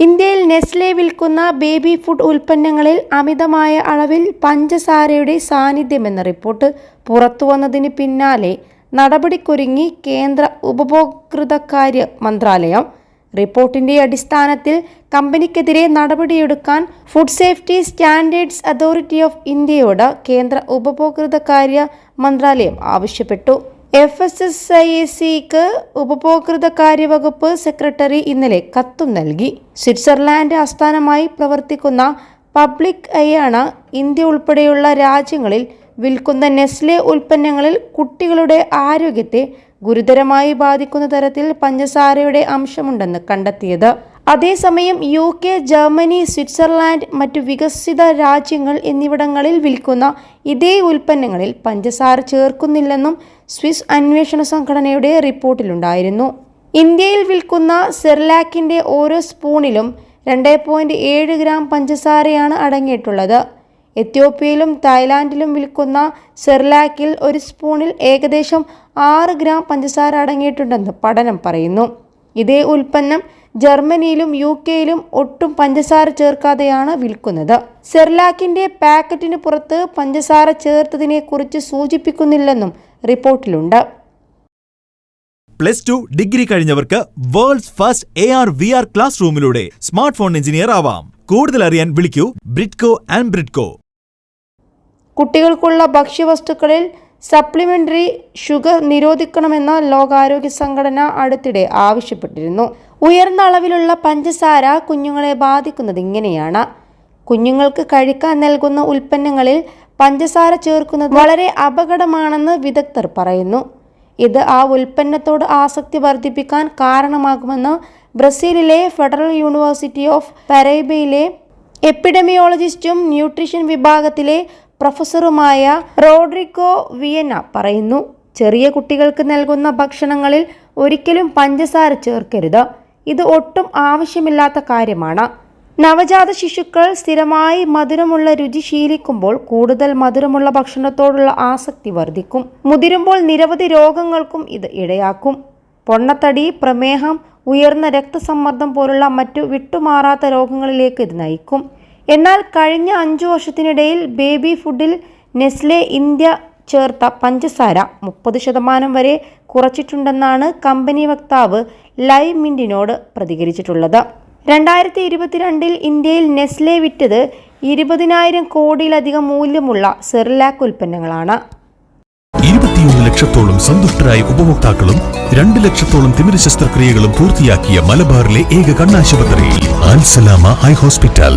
ഇന്ത്യയിൽ നെസ്ലെ വിൽക്കുന്ന baby food ഉൽപ്പന്നങ്ങളിൽ അമിതമായ അളവിൽ പഞ്ചസാരയുടെ സാന്നിധ്യമെന്ന റിപ്പോർട്ട് പുറത്തുവന്നതിന് പിന്നാലെ നടപടിക്കൊരുങ്ങി കേന്ദ്ര ഉപഭോക്തൃകാര്യ മന്ത്രാലയം. റിപ്പോർട്ടിന്റെ അടിസ്ഥാനത്തിൽ കമ്പനിക്കെതിരെ നടപടിയെടുക്കാൻ food safety standards authority of ഇന്ത്യയോട് കേന്ദ്ര ഉപഭോക്തൃകാര്യ മന്ത്രാലയം ആവശ്യപ്പെട്ടു. എഫ് എസ് എസ് ഐ സിക്ക് ഉപഭോക്തൃകാര്യ സെക്രട്ടറി ഇന്നലെ കത്തും നൽകി. സ്വിറ്റ്സർലാൻഡ് ആസ്ഥാനമായി പ്രവർത്തിക്കുന്ന പബ്ലിക് ഐയാണ് ഇന്ത്യ ഉൾപ്പെടെയുള്ള രാജ്യങ്ങളിൽ വിൽക്കുന്ന നെസ്ലെ ഉൽപ്പന്നങ്ങളിൽ കുട്ടികളുടെ ആരോഗ്യത്തെ ഗുരുതരമായി ബാധിക്കുന്ന തരത്തിൽ പഞ്ചസാരയുടെ അംശമുണ്ടെന്ന് കണ്ടെത്തിയത്. അതേസമയം യു കെ ജർമ്മനി സ്വിറ്റ്സർലാൻഡ് മറ്റു വികസിത രാജ്യങ്ങൾ എന്നിവിടങ്ങളിൽ വിൽക്കുന്ന ഇതേ ഉൽപ്പന്നങ്ങളിൽ പഞ്ചസാര ചേർക്കുന്നില്ലെന്നും സ്വിസ് അന്വേഷണ സംഘടനയുടെ റിപ്പോർട്ടിലുണ്ടായിരുന്നു. ഇന്ത്യയിൽ വിൽക്കുന്ന സെർലാക്കിന്റെ ഓരോ സ്പൂണിലും രണ്ട് പോയിന്റ് ഏഴ് ഗ്രാം പഞ്ചസാരയാണ് അടങ്ങിയിട്ടുള്ളത്. എത്യോപ്യയിലും തായ്ലാൻഡിലും വിൽക്കുന്ന സെർലാക്കിൽ ഒരു സ്പൂണിൽ ഏകദേശം ആറ് ഗ്രാം പഞ്ചസാര അടങ്ങിയിട്ടുണ്ടെന്ന് പഠനം പറയുന്നു. ഇതേ ഉൽപ്പന്നം ജർമ്മനിയിലും യു കെയിലും ഒട്ടും പഞ്ചസാര ചേർക്കാതെയാണ് വിൽക്കുന്നത്. സെർലാക്കിന്റെ പാക്കറ്റിന് പുറത്ത് പഞ്ചസാര ചേർത്തതിനെ കുറിച്ച് സൂചിപ്പിക്കുന്നില്ലെന്നും റിപ്പോർട്ടിലുണ്ട്. Plus two degree കഴിഞ്ഞവർക്ക് world's first A R V R class റൂമിലൂടെ smart phone engineer ആവാം. കൂടുതൽ അറിയാൻ വിളിക്കൂ. ബ്രിഡ്കോ ആൻഡ് ബ്രിഡ്കോ. കുട്ടികൾക്കുള്ള ഭക്ഷ്യവസ്തുക്കളിൽ സപ്ലിമെന്ററി ഷുഗർ നിരോധിക്കണമെന്ന് ലോകാരോഗ്യ സംഘടന അടുത്തിടെ ആവശ്യപ്പെട്ടിരുന്നു. ഉയർന്ന അളവിലുള്ള പഞ്ചസാര കുഞ്ഞുങ്ങളെ ബാധിക്കുന്നത് ഇങ്ങനെയാണ്. കുഞ്ഞുങ്ങൾക്ക് കഴിക്കാൻ നൽകുന്ന ഉൽപ്പന്നങ്ങളിൽ പഞ്ചസാര ചേർക്കുന്നത് വളരെ അപകടമാണെന്ന് വിദഗ്ധർ പറയുന്നു. ഇത് ആ ഉൽപ്പന്നത്തോട് ആസക്തി വർദ്ധിപ്പിക്കാൻ കാരണമാകുമെന്ന് ബ്രസീലിലെ ഫെഡറൽ യൂണിവേഴ്സിറ്റി ഓഫ് പരൈബയിലെ എപ്പിഡമിയോളജിസ്റ്റും ന്യൂട്രീഷൻ വിഭാഗത്തിലെ പ്രൊഫസറുമായ റോഡ്രിക്കോ വിയന പറയുന്നു ചെറിയ കുട്ടികൾക്ക് നൽകുന്ന ഭക്ഷണങ്ങളിൽ ഒരിക്കലും പഞ്ചസാര ചേർക്കരുത്. ഇത് ഒട്ടും ആവശ്യമില്ലാത്ത കാര്യമാണ്. നവജാത ശിശുക്കൾ സ്ഥിരമായി മധുരമുള്ള രുചി ശീലിക്കുമ്പോൾ കൂടുതൽ മധുരമുള്ള ഭക്ഷണത്തോടുള്ള ആസക്തി വർദ്ധിക്കും. മുതിരുമ്പോൾ നിരവധി രോഗങ്ങൾക്കും ഇത് ഇടയാക്കും. പൊണ്ണത്തടി പ്രമേഹം ഉയർന്ന രക്തസമ്മർദ്ദം പോലുള്ള മറ്റു വിട്ടുമാറാത്ത രോഗങ്ങളിലേക്ക് ഇത് നയിക്കും. എന്നാൽ കഴിഞ്ഞ അഞ്ചു വർഷത്തിനിടയിൽ ബേബി ഫുഡിൽ നെസ്ലെ ഇന്ത്യ ചേർത്ത പഞ്ചസാര മുപ്പത് ശതമാനം വരെ കുറച്ചിട്ടുണ്ടെന്നാണ് കമ്പനി വക്താവ് ലൈവ് മിൻഡിനോട് പ്രതികരിച്ചിട്ടുള്ളത്. രണ്ടായിരത്തി ഇരുപത്തിരണ്ടിൽ ഇന്ത്യയിൽ നെസ്ലെ വിറ്റത് ഇരുപതിനായിരം കോടിയിലധികം മൂല്യമുള്ള സെറിലാക്ക് ഉൽപ്പന്നങ്ങളാണ്. ഇരുപത്തിയൊന്ന് ലക്ഷത്തോളം സന്തുഷ്ടരായ ഉപഭോക്താക്കളും രണ്ട് ലക്ഷത്തോളം തിമിര ശസ്ത്രക്രിയകളും പൂർത്തിയാക്കിയ മലബാറിലെ ഏക കണ്ണാശുപത്രിയിൽ eye hospital.